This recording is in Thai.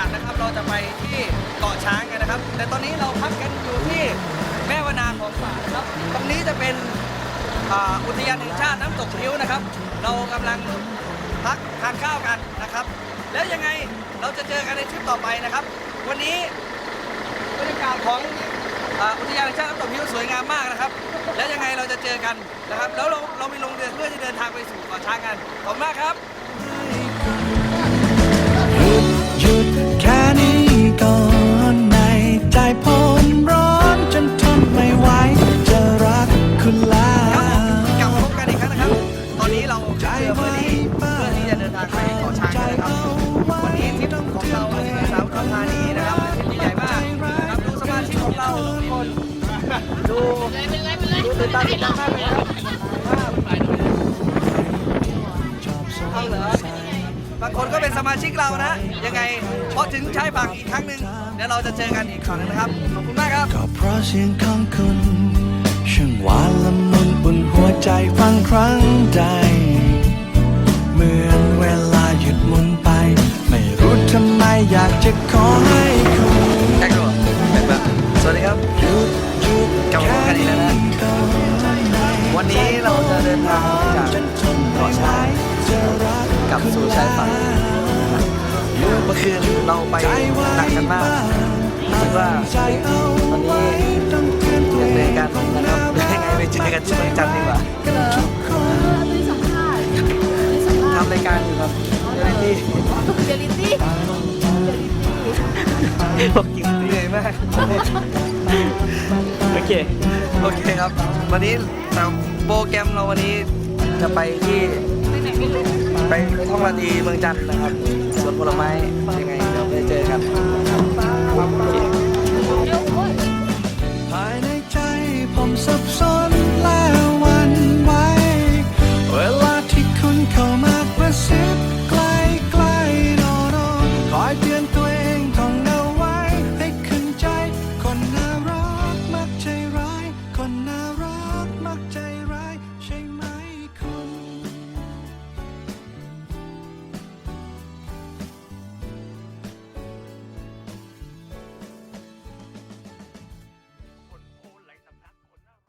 ากนะครับเราจะไปที่เกาะช้างกันนะครับ แต่ตอนนี้เราพักกันอยู่ที่แม่วนาของฝากครับ ตรงนี้จะเป็นอุทยานแห่งชาติน้ำตกพิ้วนะครับ เรากำลังพักทานข้าวกันนะครับ แล้วยังไงเราจะเจอกันในทริปต่อไปนะครับ วันนี้บรรยากาศของอุทยานแห่งชาติน้ำตกพิ้วสวยงามมากนะครับ แล้วยังไงเราจะเจอกันนะครับ แล้วเราเรามีลงเรือเพื่อจะเดินทางไปสู่เกาะช้างกันขอบคุณมากครับ สาดรธานีนะครับเป็นที่ใหญ่มากนะครับดูสมาชิกของเราทุกคนดูดูตื่นตาตื่นใจมากเลยครับเอาเหรอบางคนก็เป็นสมาชิกเรานะยังไงพอถึงชายฝั่งอีกครั้งหนึ่งเดี๋ยวเราจะเจอกันอีกครั้งนึงนะครับขอบคุณมากครับก็เพราะเสียงของคุณช่างหวานละมุนอุ่นหัวใจฟังครั้งใด จะขอให้คุณแท็กตัวแบบแบบสวัสดีครับยุดยุดกลับมาพบกันอีกแล้วนะ วันนี้เราจะเดินทางจากเกาะช้างกลับสู่ชายฝั่งเมื่อคืนเราไปหนักกันมากคิดว่าตอนนี้ยังเหนื่อกันนะครับเดี๋ยวยังไงไปเจอกันที่เมืองจันทร์ดีกว่าทำรายการอยู่ครับเดี๋ยวนี้เรียลิตี้ เหนื่อยมากโอเค โอเคครับ วันนี้ตามโปรแกรมเราวันนี้จะไปที่ไปไหนไม่รู้ไปท่องราตรีเมืองจันทร์นะครับสวนผลไม้ยังไง